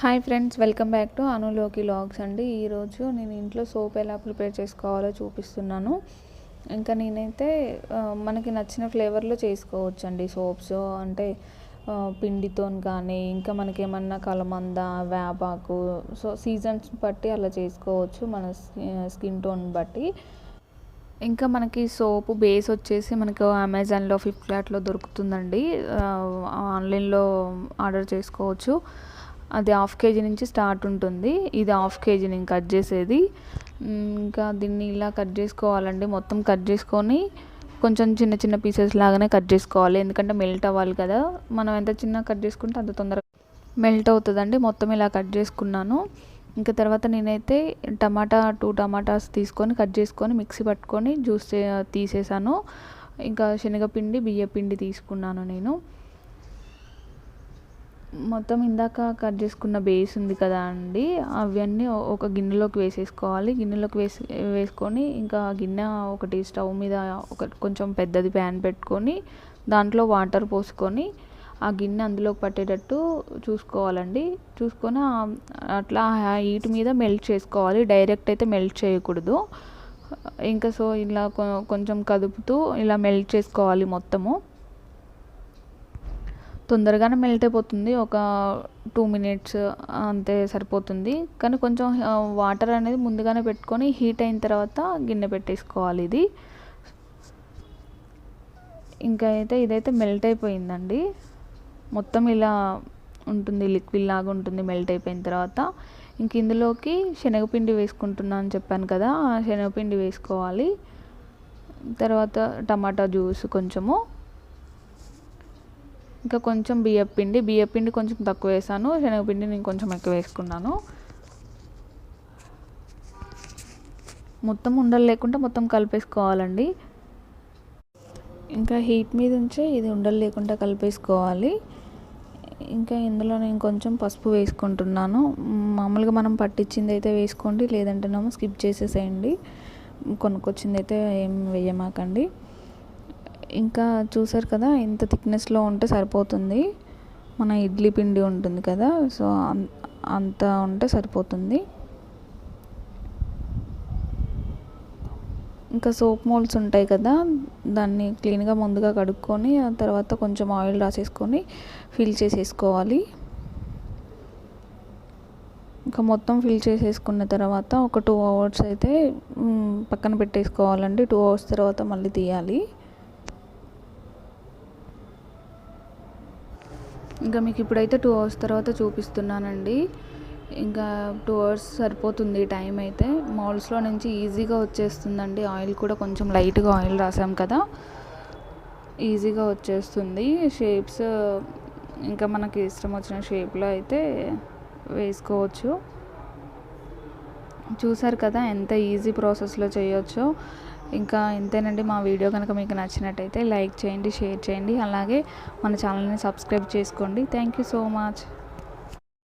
Hi friends welcome back to అనులోకి vlogs అండి. ఈరోజు నేను ఇంట్లో సోప్ ఎలా ప్రిపేర్ చేసుకోవాలో చూపిస్తున్నాను. ఇంకా నేనైతే మనకి నచ్చిన ఫ్లేవర్లో చేసుకోవచ్చు అండి సోప్స్. అంటే పిండితో కానీ ఇంకా మనకి ఏమన్నా కలమంద వేపాకు సో సీజన్స్ బట్టి అలా చేసుకోవచ్చు మన స్కిన్ టోన్ బట్టి. ఇంకా మనకి సోపు బేస్ వచ్చేసి మనకు అమెజాన్లో ఫ్లిప్కార్ట్లో దొరుకుతుందండి. ఆన్లైన్లో ఆర్డర్ చేసుకోవచ్చు. అది హాఫ్ కేజీ నుంచి స్టార్ట్ ఉంటుంది. ఇది హాఫ్ కేజీ నేను కట్ చేసేది. ఇంకా దీన్ని ఇలా కట్ చేసుకోవాలండి. మొత్తం కట్ చేసుకొని కొంచెం చిన్న చిన్న పీసెస్ లాగానే కట్ చేసుకోవాలి. ఎందుకంటే మెల్ట్ అవ్వాలి కదా. మనం ఎంత చిన్న కట్ చేసుకుంటే అంత తొందరగా మెల్ట్ అవుతుందండి. మొత్తం ఇలా కట్ చేసుకున్నాను. ఇంకా తర్వాత నేనైతే టమాటా టూ టమాటాస్ తీసుకొని కట్ చేసుకొని మిక్సీ పట్టుకొని జ్యూస్ తీసేసాను. ఇంకా శనగపిండి బియ్యపిండి తీసుకున్నాను నేను. మొత్తం ఇందాక కట్ చేసుకున్న బేస్ ఉంది కదా అండి అవన్నీ ఒక గిన్నెలోకి వేసేసుకోవాలి. గిన్నెలోకి వేసి వేసుకొని ఇంకా గిన్నె ఒకటి స్టవ్ మీద ఒక కొంచెం పెద్దది ప్యాన్ పెట్టుకొని దాంట్లో వాటర్ పోసుకొని ఆ గిన్నె అందులోకి పట్టేటట్టు చూసుకోవాలండి. చూసుకొని అట్లా హీట్ మీద మెల్ట్ చేసుకోవాలి. డైరెక్ట్ అయితే మెల్ట్ చేయకూడదు. ఇంకా సో ఇలా కొ- కొంచెం కదుపుతూ ఇలా మెల్ట్ చేసుకోవాలి మొత్తము. తొందరగానే మెల్ట్ అయిపోతుంది ఒక టూ మినిట్స్ అంతే సరిపోతుంది. కానీ కొంచెం వాటర్ అనేది ముందుగానే పెట్టుకొని హీట్ అయిన తర్వాత గిన్నె పెట్టేసుకోవాలి ఇది. ఇంకా అయితే ఇదైతే మెల్ట్ అయిపోయిందండి మొత్తం ఇలా ఉంటుంది లిక్విడ్ లాగా ఉంటుంది మెల్ట్ అయిపోయిన తర్వాత. ఇంక ఇందులోకి శనగపిండి వేసుకుంటున్నాను అని చెప్పాను కదా శనగపిండి వేసుకోవాలి. తర్వాత టమాటా జ్యూస్ కొంచెము. ఇంకా కొంచెం బియ్యపిండి బియ్యపిండి కొంచెం తక్కువ వేసాను. శనగపిండి నేను కొంచెం ఎక్కువ వేసుకున్నాను. మొత్తం ఉండలు లేకుండా మొత్తం కలిపేసుకోవాలండి. ఇంకా హీట్ మీద ఉంచే ఇది ఉండలు లేకుండా కలిపేసుకోవాలి. ఇంకా ఇందులో నేను కొంచెం పసుపు వేసుకుంటున్నాను. మామూలుగా మనం పట్టించింది అయితే వేసుకోండి లేదంటేనేమో స్కిప్ చేసేసేయండి. కొనుక్కొచ్చింది అయితే ఏం వేయమాకండి. ఇంకా చూసారు కదా ఇంత థిక్నెస్లో ఉంటే సరిపోతుంది. మన ఇడ్లీ పిండి ఉంటుంది కదా సో అంత ఉంటే సరిపోతుంది. ఇంకా సోప్ మోల్డ్స్ ఉంటాయి కదా దాన్ని క్లీన్గా ముందుగా కడుక్కొని ఆ తర్వాత కొంచెం ఆయిల్ రాసేసుకొని ఫిల్ చేసేసుకోవాలి. ఇంకా మొత్తం ఫిల్ చేసేసుకున్న తర్వాత ఒక టూ అవర్స్ అయితే పక్కన పెట్టేసుకోవాలండి. టూ అవర్స్ తర్వాత మళ్ళీ తీయాలి. ఇంకా మీకు ఇప్పుడైతే టూ అవర్స్ తర్వాత చూపిస్తున్నానండి. ఇంకా టూ అవర్స్ సరిపోతుంది టైం అయితే. మాల్స్లో నుంచి ఈజీగా వచ్చేస్తుందండి. ఆయిల్ కూడా కొంచెం లైట్గా ఆయిల్ రాసాం కదా. ఈజీగా వచ్చేస్తుంది. షేప్స్ ఇంకా మనకి ఇష్టం వచ్చిన షేప్లో అయితే వేసుకోవచ్చు. చూసారు కదా ఎంత ఈజీ ప్రాసెస్లో చేయొచ్చో. ఇంకా ఇంతేనండి మా వీడియో కనుక మీకు నచ్చినట్టయితే లైక్ చేయండి షేర్ చేయండి. అలాగే మన ఛానల్ని సబ్స్క్రైబ్ చేసుకోండి. Thank you so much.